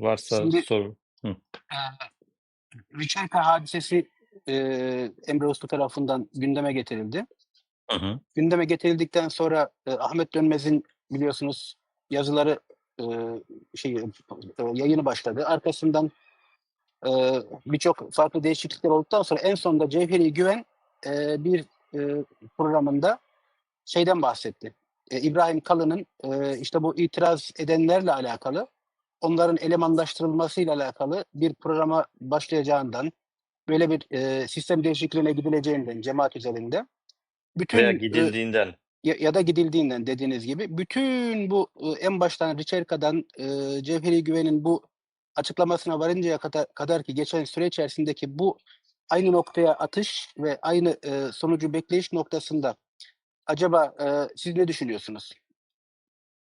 Varsa Şimdi sor. Hı. Riçerka hadisesi, eee, Emre Uslu tarafından gündeme getirildi. Hı hı. Gündeme getirildikten sonra, eee, Ahmet Dönmez'in biliyorsunuz yazıları, eee, şeyi, eee, yayını başladı. Arkasından, eee, birçok farklı değişiklikler olduktan sonra en sonunda Cevheri Güven, eee, bir, eee, programında şeyden bahsetti. Eee, İbrahim Kalın'ın, eee, işte bu itiraz edenlerle alakalı, onların elemanlaştırılmasıyla alakalı bir programa başlayacağından, böyle bir, eee, sistem değişikliğine gidileceğinden cemaat özelinde, Veya bütün, ııı, gidildiğinden. ya ya da gidildiğinden dediğiniz gibi bütün bu, ııı, en baştan Riçerka'dan, eee, Cevheri Güven'in bu açıklamasına varıncaya kadar kadarki geçen süre içerisindeki bu aynı noktaya atış ve aynı, eee, sonucu bekleyiş noktasında acaba, eee, siz ne düşünüyorsunuz?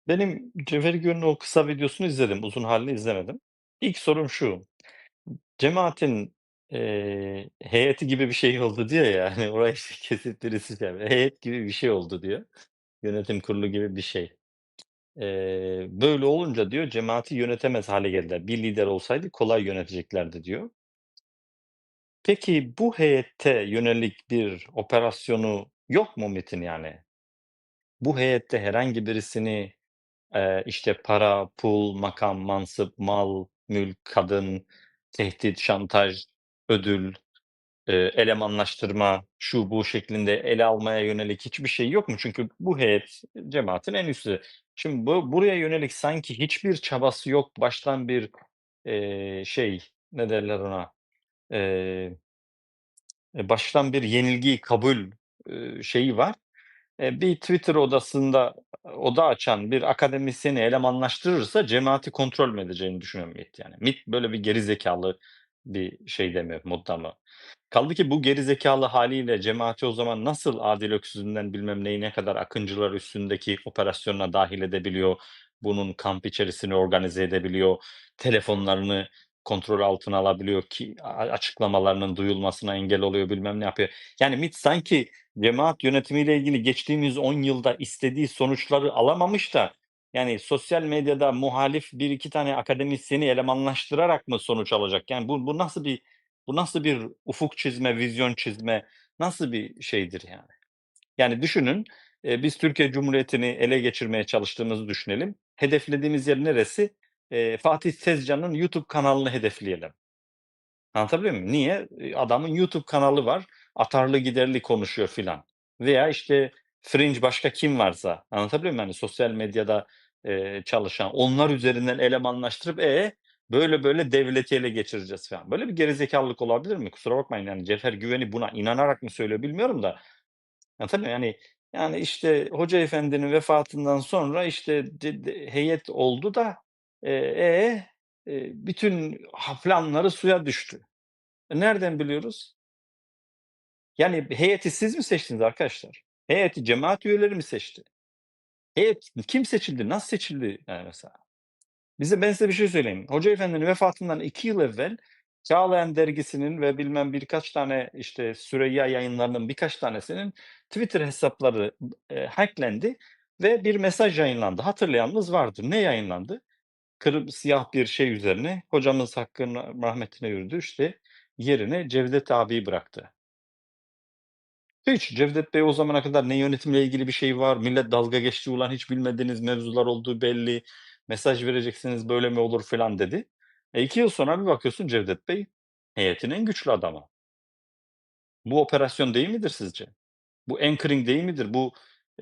Benim Cevheri Güven'in o kısa videosunu izledim. Uzun hâlini izlemedim. İlk sorum şu: Cemaatin, eee, heyeti gibi bir şey oldu diyor ya, hani, oraya işte kesip birisi şey. Heyet gibi bir şey oldu diyor. Yönetim kurulu gibi bir şey. Eee, böyle olunca diyor cemaati yönetemez hâle geldiler. Bir lider olsaydı kolay yöneteceklerdi diyor. Peki bu heyete yönelik bir operasyonu yok mu MİT'in yani? Bu heyette herhangi birisini, eee, işte para, pul, makam, mansıp, mal, mülk, kadın, tehdit, şantaj, ödül, eee, elemanlaştırma, şu bu şeklinde ele almaya yönelik hiçbir şey yok mu? Çünkü bu heyet cemaatin en üstü. Şimdi bu buraya yönelik sanki hiçbir çabası yok. Baştan bir, eee, şey, ne derler ona, eee, baştan bir yenilgiyi kabul, eee, şeyi var. Bir Twitter odasında oda açan bir akademisyeni elemanlaştırırsa cemaati kontrol mü edeceğini düşünüyor MİT yani. MİT böyle bir geri zekâlı bir şeyde mi, modda mı? Kaldı ki bu geri zekâlı hâliyle cemaati o zaman nasıl Adil Öksüz'ünden bilmem neyine kadar Akıncılar üstündeki operasyonuna dâhil edebiliyor, bunun kamp içerisini organize edebiliyor, telefonlarını kontrol altına alabiliyor ki açıklamalarının duyulmasına engel oluyor, bilmem ne yapıyor. Yani MİT sanki cemaat yönetimiyle ilgili geçtiğimiz 10 yılda istediği sonuçları alamamış da, yani sosyal medyada muhalif 1-2 tane akademisyeni elemanlaştırarak mı sonuç alacak? Yani bu bu nasıl bir bu nasıl bir ufuk çizme, vizyon çizme, nasıl bir şeydir yani? Yani düşünün, eee, biz Türkiye Cumhuriyeti'ni ele geçirmeye çalıştığımızı düşünelim. Hedeflediğimiz yer neresi? Eee, Fatih Tezcan'ın YouTube kanalını hedefleyelim. Anlatabiliyor muyum? Niye? Adamın YouTube kanalı var, atarlı giderli konuşuyor filan. Veya işte Fringe başka kim varsa, anlatabiliyor muyum? Yani sosyal medyada, eee, çalışan, onlar üzerinden elemanlaştırıp, eee, böyle böyle devleti ele geçireceğiz falan. Böyle bir geri zekâlılık olabilir mi? Kusura bakmayın yani Cevher Güven'i buna inanarak mı söylüyor bilmiyorum da. Anlatabiliyor muyum? Yani yani işte hoca efendinin vefatından sonra işte de de heyet oldu da, eee, eee, bütün ha planları suya düştü. E, nereden biliyoruz? Yani heyeti siz mi seçtiniz arkadaşlar? Heyeti cemaat üyeleri mi seçti? Heyet kim seçildi, nasıl seçildi yani mesela? Bize ben size bir şey söyleyeyim. Hoca efendinin vefatından 2 yıl evvel Çağlayan Dergisi'nin ve bilmem birkaç tane işte Süreyya Yayınları'nın birkaç tanesinin Twitter hesapları, eee, hack'lendi ve bir mesaj yayınlandı. Hatırlayanınız vardır. Ne yayınlandı? Kırm siyah bir şey üzerine hocamız hakkın rahmetine yürüdü, işte yerine Cevdet abiyi bıraktı. Hiç. Cevdet Bey o zamana kadar ne yönetimle ilgili bir şey var, millet dalga geçti, ulan hiç bilmediğiniz mevzular olduğu belli, mesaj vereceksiniz böyle mi olur filan dedi. E, 2 yıl sonra bir bakıyorsun Cevdet Bey heyetin en güçlü adamı. Bu operasyon değil midir sizce? Bu anchoring değil midir? Bu,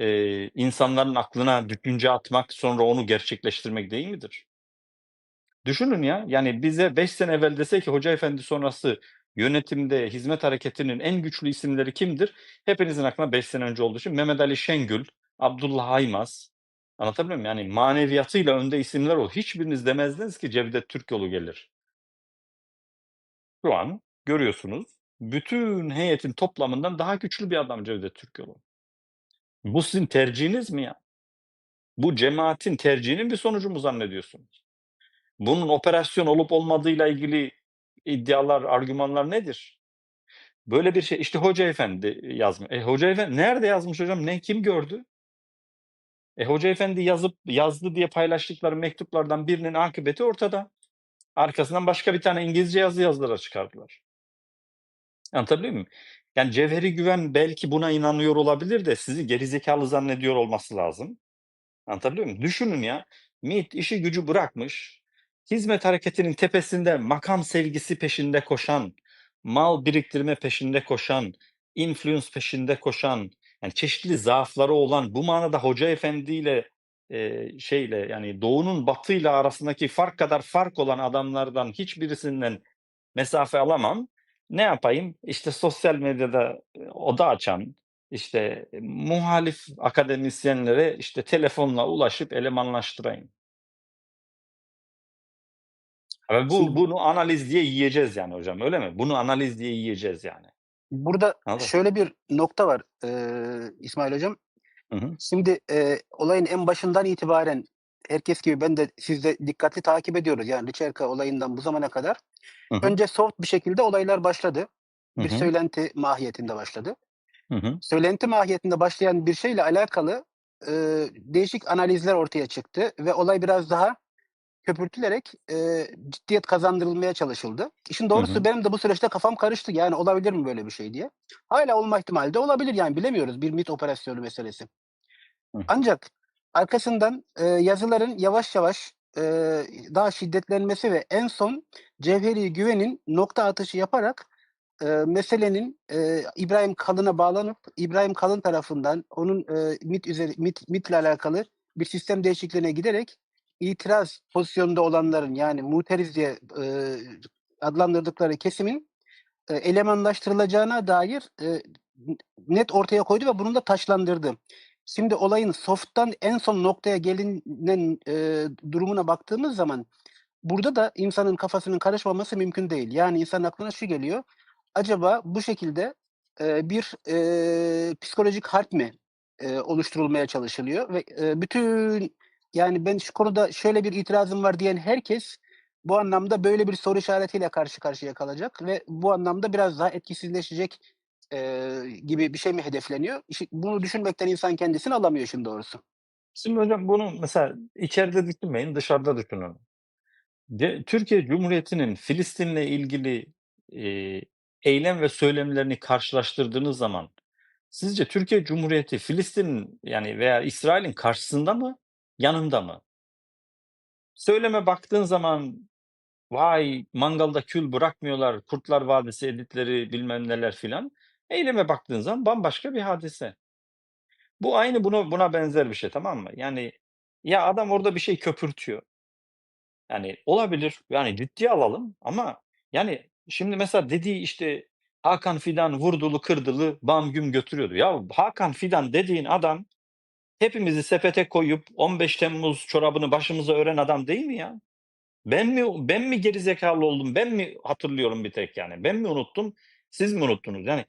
eee, insanların aklına düşünce atmak, sonra onu gerçekleştirmek değil midir? Düşünün ya, yani bize 5 sene evvel dese ki Hoca Efendi sonrası yönetimde Hizmet Hareketi'nin en güçlü isimleri kimdir? Hepinizin aklına 5 sene önce olduğu için Mehmet Ali Şengül, Abdullah Aymaz, anlatabiliyor muyum? Yani maneviyatıyla önde isimler o. Hiçbiriniz demezdiniz ki Cevdet Türkoğlu gelir. Şu an görüyorsunuz, bütün heyetin toplamından daha güçlü bir adam Cevdet Türkoğlu. Bu sizin tercihiniz mi ya? Bu cemaatin tercihinin bir sonucu mu zannediyorsunuz? Bunun operasyon olup olmadığıyla ilgili iddialar, argümanlar nedir? Böyle bir şey, işte Hoca Efendi yazmış. E, Hoca Efendi nerede yazmış hocam? Ne, kim gördü? E, Hoca Efendi yazıp yazdı diye paylaştıkları mektuplardan birinin akıbeti ortada. Arkasından başka bir tane İngilizce yazı yazdılar çıkardılar. Anlatabiliyor muyum? Yani Cevheri Güven belki buna inanıyor olabilir de sizi gerizekalı zannediyor olması lazım. Anlatabiliyor muyum? Düşünün ya, MİT işi gücü bırakmış, hizmet hareketinin tepesinde makam sevgisi peşinde koşan, mal biriktirme peşinde koşan, influence peşinde koşan, yani çeşitli zaafları olan, bu manada Hoca Efendi'yle, eee, şeyle, yani Doğu'nun Batı'yla arasındaki fark kadar fark olan adamlardan hiçbirisinden mesafe alamam. Ne yapayım? İşte sosyal medyada, eee, oda açan, işte, eee, muhalif akademisyenlere, işte, telefonla ulaşıp elemanlaştırayım. Şimdi bu bu bunu analiz diye yiyeceğiz yani hocam, öyle mi? Bunu analiz diye yiyeceğiz yani. Burada Anladın? şöyle bir nokta var, eee, İsmail hocam. Hı hı. Şimdi, eee, olayın en başından itibaren herkes gibi ben de siz de dikkatli takip ediyoruz. Yani Ricerca olayından bu zamana kadar. Hı hı. Önce soft bir şekilde olaylar başladı. Hı Bir hı. söylenti mahiyetinde başladı. Hı hı. Söylenti mahiyetinde başlayan bir şeyle alakalı, eee, değişik analizler ortaya çıktı ve olay biraz daha köpürtülerek, eee, ciddiyet kazandırılmaya çalışıldı. İşin Hı doğrusu hı. benim de bu süreçte kafam karıştı. Yani olabilir mi böyle bir şey diye. Hâlâ olma ihtimali de olabilir yani bilemiyoruz bir MİT operasyonu meselesi. Hıh. Ancak arkasından, eee, yazıların yavaş yavaş, eee, daha şiddetlenmesi ve en son Cevheri Güven'in nokta atışı yaparak, eee, meselenin, eee, İbrahim Kalın'a bağlanıp İbrahim Kalın tarafından onun, eee, MİT üzeri MİT MİT'le alakalı bir sistem değişikliğine giderek itiraz pozisyonunda olanların yani muteriz diye, eee, adlandırdıkları kesimin, eee, elemanlaştırılacağına dair, n net ortaya koydu ve bunu da taçlandırdı. Şimdi olayın soft'tan en son noktaya gelinen, eee, durumuna baktığımız zaman burada da insanın kafasının karışmaması mümkün değil. Yani insanın aklına şu geliyor: Acaba bu şekilde, eee, bir, eee, psikolojik harp mi, eee, oluşturulmaya çalışılıyor ve, eee, bütün yani ben şu konuda şöyle bir itirazım var diyen herkes bu anlamda böyle bir soru işaretiyle karşı karşıya kalacak ve bu anlamda biraz daha etkisizleşecek, eee, gibi bir şey mi hedefleniyor? Bunu düşünmekten insan kendisini alamıyor işin doğrusu. Şimdi hocam bunu mesela içeride düşünmeyin, dışarıda düşünün. Türkiye Cumhuriyeti'nin Filistin'le ilgili, eee, eylem ve söylemlerini karşılaştırdığınız zaman sizce Türkiye Cumhuriyeti Filistin yani veya İsrail'in karşısında mı, yanında mı? Söyleme baktığın zaman, vay mangalda kül bırakmıyorlar, Kurtlar Vadisi editleri bilmem neler filan. Eyleme baktığın zaman bambaşka bir hadise. Bu aynı buna buna benzer bir şey, tamam mı? Yani, ya adam orada bir şey köpürtüyor. Yani olabilir, yani ciddiye alalım ama yani şimdi mesela dediği işte Hakan Fidan vurdulu kırdılı bam güm götürüyordu. Ya Hakan Fidan dediğin adam hepimizi sepete koyup 15 Temmuz çorabını başımıza ören adam değil mi ya? Ben mi ben mi gerizekalı oldum? Ben mi hatırlıyorum bir tek yani? Ben mi unuttum? Siz mi unuttunuz? Yani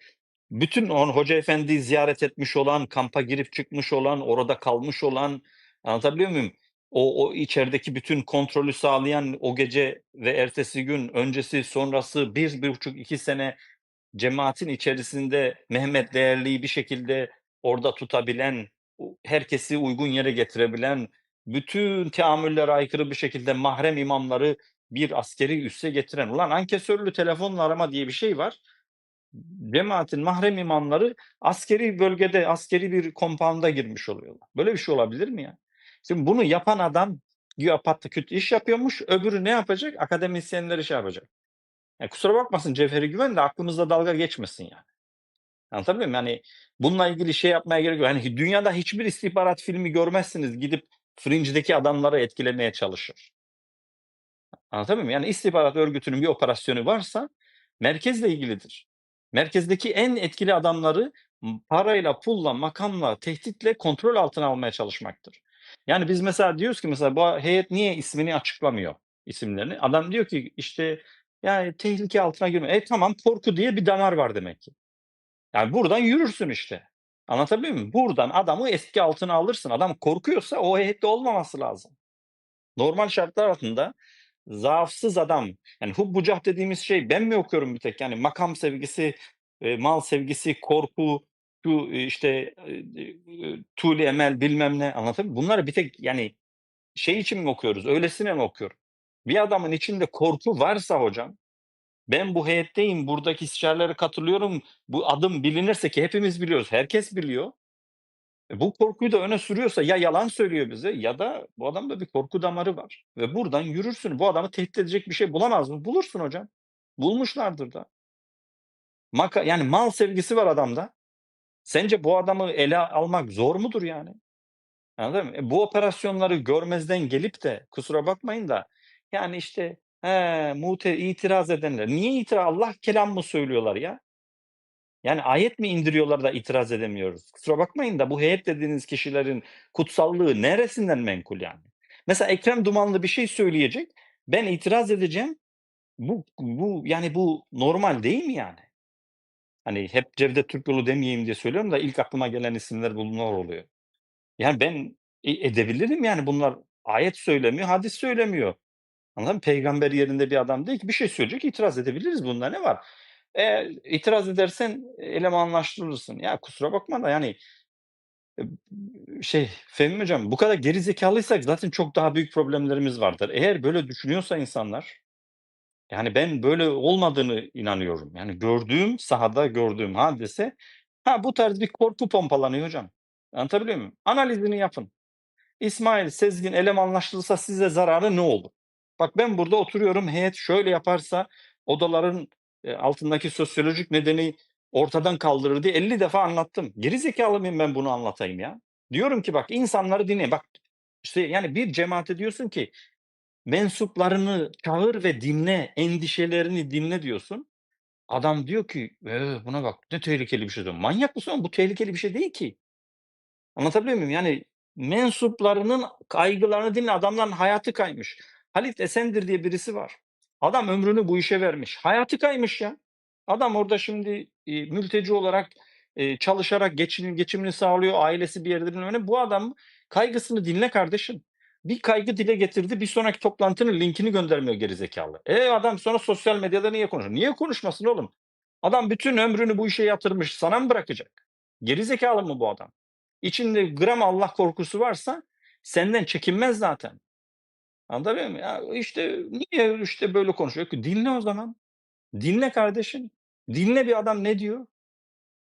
bütün o Hoca Efendi'yi ziyaret etmiş olan, kampa girip çıkmış olan, orada kalmış olan, anlatabiliyor muyum? O o içerideki bütün kontrolü sağlayan, o gece ve ertesi gün, öncesi, sonrası 1-1,5-2 sene cemaatin içerisinde Mehmet Değerli'yi bir şekilde orada tutabilen, herkesi uygun yere getirebilen, bütün teamüllere aykırı bir şekilde mahrem imamları bir askeri üsse getiren, ulan ankesörlü telefonla arama diye bir şey var. Cemaatin mahrem imamları askeri bölgede, askeri bir compound'a girmiş oluyorlar. Böyle bir şey olabilir mi ya? Şimdi bunu yapan adam güya pataküt iş yapıyormuş, öbürü ne yapacak? Akademisyenleri şey yapacak. Ya kusura bakmasın Cevheri Güven de aklımızda dalga geçmesin yani. Anlatabiliyor muyum? Yani bununla ilgili şey yapmaya gerek yok. Hani dünyada hiçbir istihbarat filmi görmezsiniz gidip Fringe'deki adamları etkilemeye çalışır. Anlatabiliyor muyum? Yani istihbarat örgütünün bir operasyonu varsa merkezle ilgilidir. Merkezdeki en etkili adamları parayla, pulla, makamla, tehditle kontrol altına almaya çalışmaktır. Yani biz mesela diyoruz ki mesela bu heyet niye ismini açıklamıyor, isimlerini? Adam diyor ki işte ya tehlike altına girme. E tamam korku diye bir damar var demek ki. Yani buradan yürürsün işte. Anlatabiliyor muyum? Buradan adamı etki altına alırsın. Adam korkuyorsa o heyette olmaması lazım. Normal şartlar altında zaafsız adam, yani hubbucah dediğimiz şey ben mi okuyorum bir tek? Yani makam sevgisi, eee, mal sevgisi, korku, şu işte, eee, tûl-i emel bilmem ne anlatabiliyor muyum? Bunları bir tek yani şey için mi okuyoruz, öylesine mi okuyorum? Bir adamın içinde korku varsa hocam, ben bu heyetteyim, buradaki istişarelere katılıyorum, bu adım bilinirse ki hepimiz biliyoruz, herkes biliyor. E, bu korkuyu da öne sürüyorsa ya yalan söylüyor bize ya da bu adamda bir korku damarı var ve buradan yürürsün. Bu adamı tehdit edecek bir şey bulamaz mı? Bulursun hocam. Bulmuşlardır da. Maka yani mal sevgisi var adamda. Sence bu adamı ele almak zor mudur yani? Anladın mı? E, bu operasyonları görmezden gelip de kusura bakmayın da yani işte he, mute itiraz edenler. Niye itiraz? Allah kelam mı söylüyorlar ya? Yani ayet mi indiriyorlar da itiraz edemiyoruz? Kusura bakmayın da bu heyet dediğiniz kişilerin kutsallığı neresinden menkul yani? Mesela Ekrem Dumanlı bir şey söyleyecek, ben itiraz edeceğim. Bu bu yani bu normal değil mi yani? Hani hep Cevdet Türkoğlu demeyeyim diye söylüyorum da ilk aklıma gelen isimler bunlar oluyor. Yani ben e edebilirim yani bunlar ayet söylemiyor, hadis söylemiyor. Anladın mı? Peygamber yerinde bir adam değil ki bir şey söyleyecek, itiraz edebiliriz. Bunda ne var? Eğer itiraz edersen elemanlaştırılırsın. Ya kusura bakma da yani e, şey Fehmi Hocam bu kadar geri zekâlıysak zaten çok daha büyük problemlerimiz vardır. Eğer böyle düşünüyorsa insanlar, yani ben böyle olmadığını inanıyorum. Yani gördüğüm, sahada gördüğüm hadise, ha bu tarz bir korku pompalanıyor hocam. Anlatabiliyor muyum? Analizini yapın. İsmail Sezgin elemanlaştırılsa size zararı ne olur? Bak ben burada oturuyorum, heyet şöyle yaparsa odaların, eee, altındaki sosyolojik nedeni ortadan kaldırır diye 50 defa anlattım. Geri zekâlı mıyım ben bunu anlatayım ya? Diyorum ki bak insanları dinleyin. Bak işte yani bir cemaate diyorsun ki mensuplarını çağır ve dinle, endişelerini dinle diyorsun. Adam diyor ki, eee, buna bak ne tehlikeli bir şey diyor. Manyak mısın oğlum? Bu tehlikeli bir şey değil ki. Anlatabiliyor muyum? Yani mensuplarının kaygılarını dinle. Adamların hayatı kaymış. Halit Esendir diye birisi var. Adam ömrünü bu işe vermiş. Hayatı kaymış ya. Adam orada şimdi, iii, mülteci olarak, eee, çalışarak geçinim geçimini sağlıyor. Ailesi bir yerde bilmem. Bu adam kaygısını dinle kardeşim. Bir kaygı dile getirdi. Bir sonraki toplantının linkini göndermiyor gerizekalı. E, adam sonra sosyal medyada niye konuşuyor? Niye konuşmasın oğlum? Adam bütün ömrünü bu işe yatırmış. Sana mı bırakacak? Gerizekalı mı bu adam? İçinde gram Allah korkusu varsa senden çekinmez zaten. Anlatabiliyor muyum? Ya, işte, niye, işte, böyle konuşuyor ki? Dinle o zaman. Dinle kardeşim. Dinle bir adam ne diyor?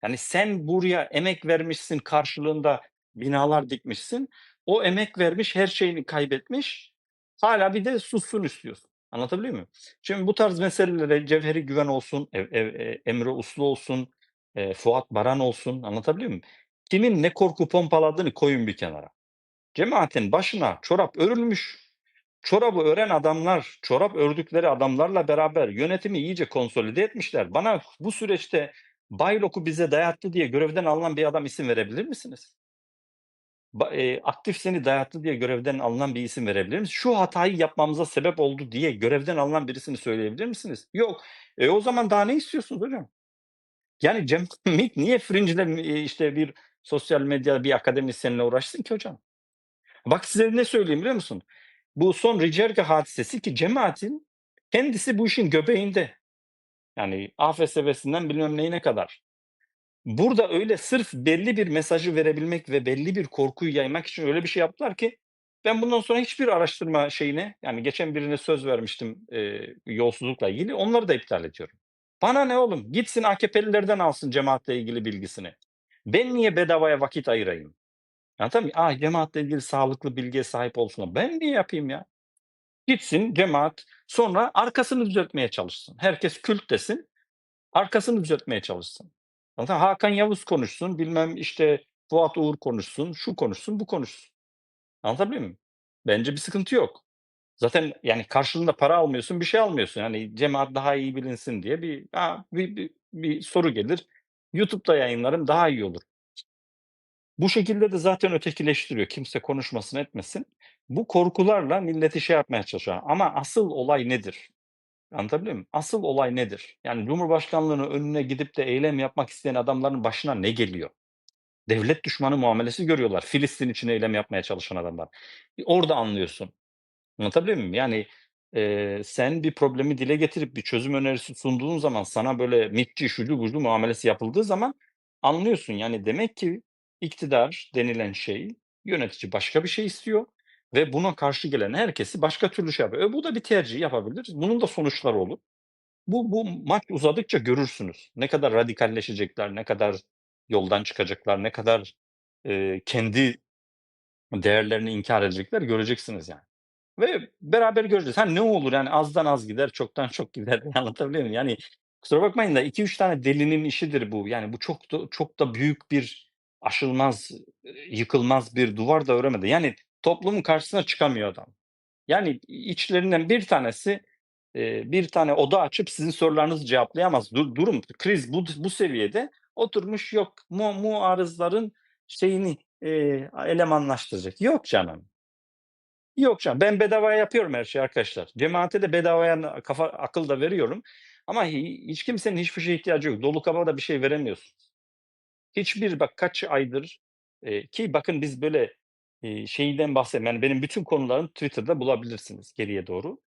Yani sen buraya emek vermişsin, karşılığında binalar dikmişsin. O emek vermiş, her şeyini kaybetmiş. Hâlâ bir de sussun istiyorsun. Anlatabiliyor muyum? Şimdi bu tarz meselelere Cevheri Güven olsun, ev ev eee, Emre Uslu olsun, eee, Fuat Baran olsun, anlatabiliyor muyum? Kimin ne korku pompaladığını koyun bir kenara. Cemaatin başına çorap örülmüş. Çorabı ören adamlar, çorap ördükleri adamlarla beraber yönetimi iyice konsolide etmişler. Bana bu süreçte Baylok'u bize dayattı diye görevden alınan bir adam isim verebilir misiniz? Eee, aktif seni dayattı diye görevden alınan bir isim verebilir misiniz? Şu hatayı yapmamıza sebep oldu diye görevden alınan birisini söyleyebilir misiniz? Yok. E, o zaman daha ne istiyorsunuz hocam? Yani Cem MİT niye Fringe'de, eee, işte, bir sosyal medya bir akademisyenle uğraşsın ki hocam? Bak size ne söyleyeyim biliyor musun? Bu son Ricerca hadisesi ki cemaatin kendisi bu işin göbeğinde. Yani AFSV'sinden bilmem neyine kadar. Burada öyle sırf belli bir mesajı verebilmek ve belli bir korkuyu yaymak için öyle bir şey yaptılar ki ben bundan sonra hiçbir araştırma şeyine, yani geçen birine söz vermiştim, eee, yolsuzlukla ilgili, onları da iptal ediyorum. Bana ne oğlum? Gitsin AKP'lilerden alsın cemaatle ilgili bilgisini. Ben niye bedavaya vakit ayırayım? Anlatabiliyor muyum? A, cemaatle ilgili sağlıklı bilgiye sahip olsun. Ben niye yapayım ya? Gitsin cemaat, sonra arkasını düzeltmeye çalışsın. Herkes kült desin, arkasını düzeltmeye çalışsın. Mı? Hakan Yavuz konuşsun, bilmem, işte, Fuat Uğur konuşsun, şu konuşsun, bu konuşsun. Anlatabiliyor muyum? Bence bir sıkıntı yok. Zaten, yani, karşılığında para almıyorsun, bir şey almıyorsun. Yani, cemaat daha iyi bilinsin diye bir, aaa, bir bir bir soru gelir. YouTube'da yayınlarım, daha iyi olur. Bu şekilde de zaten ötekileştiriyor. Kimse konuşmasın, etmesin. Bu korkularla milleti şey yapmaya çalışıyor ama asıl olay nedir? Anlatabiliyor muyum? Asıl olay nedir? Yani Cumhurbaşkanlığının önüne gidip de eylem yapmak isteyen adamların başına ne geliyor? Devlet düşmanı muamelesi görüyorlar. Filistin için eylem yapmaya çalışan adamlar. E, orada anlıyorsun. Anlatabiliyor muyum? Yani, eee, sen bir problemi dile getirip bir çözüm önerisi sunduğun zaman sana böyle MİT'çi, şucu bucu muamelesi yapıldığı zaman anlıyorsun. Yani demek ki iktidar denilen şey, yönetici başka bir şey istiyor ve buna karşı gelen herkesi başka türlü şey yapıyor. E, bu da bir tercih yapabilir. Bunun da sonuçları olur. Bu bu maç uzadıkça görürsünüz. Ne kadar radikalleşecekler, ne kadar yoldan çıkacaklar, ne kadar, eee, kendi değerlerini inkâr edecekler göreceksiniz yani. Ve beraber göreceğiz. Ha, ne olur yani azdan az gider, çoktan çok gider. Anlatabiliyor muyum? Yani kusura bakmayın da 2-3 tane delinin işidir bu. Yani bu çok da çok da büyük bir aşılmaz, yıkılmaz bir duvar da öremedi. Yani toplumun karşısına çıkamıyor adam. Yani içlerinden bir tanesi, eee, bir tane oda açıp sizin sorularınızı cevaplayamaz. Dur durum kriz bu bu seviyede oturmuş yok mu muarızların şeyini, eee, elemanlaştıracak. Yok canım. Yok canım. Ben bedavaya yapıyorum her şeyi arkadaşlar. Cemaate de bedavaya kafa akıl da veriyorum ama hi hiç kimsenin hiçbir şeye ihtiyacı yok. Dolu kaba da bir şey veremiyorsunuz. Hiçbir bak kaç aydır, eee, ki bakın biz böyle, eee, şeyden bahsetmiyorum. Yani benim bütün konularım Twitter'da bulabilirsiniz geriye doğru.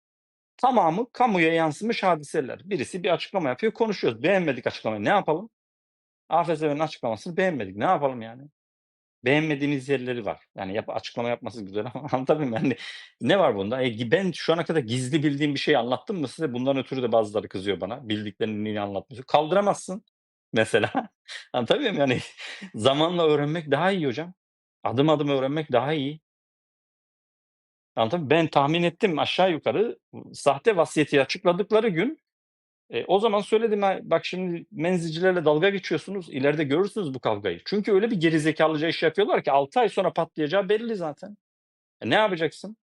Tamamı kamuya yansımış hadiseler. Birisi bir açıklama yapıyor, konuşuyoruz. Beğenmedik açıklamayı. Ne yapalım? AFS'nin açıklamasını beğenmedik. Ne yapalım yani? Beğenmediğimiz yerleri var. Yani yap açıklama yapması güzel ama anlatabiliyor muyum? Yani ne var bunda? E, ben şu ana kadar gizli bildiğim bir şeyi anlattım mı size? Bundan ötürü de bazıları kızıyor bana. Bildiklerini niye anlatmıyorsun? Kaldıramazsın mesela. Anlatabiliyor muyum? Yani zamanla öğrenmek daha iyi hocam. Adım adım öğrenmek daha iyi. Anlatabiliyor Ben tahmin ettim aşağı yukarı sahte vasiyeti açıkladıkları gün, eee, o zaman söyledim ha, bak şimdi menzilcilerle dalga geçiyorsunuz, ileride görürsünüz bu kavgayı. Çünkü öyle bir gerizekâlıca iş yapıyorlar ki 6 ay sonra patlayacağı belli zaten. E, ne yapacaksın?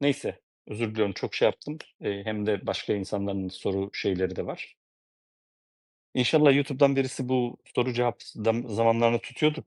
Neyse, özür diliyorum çok şey yaptım. Eee, hem de başka insanların soru şeyleri de var. İnşallah YouTube'dan birisi bu soru cevap zam zamanlarını tutuyordur.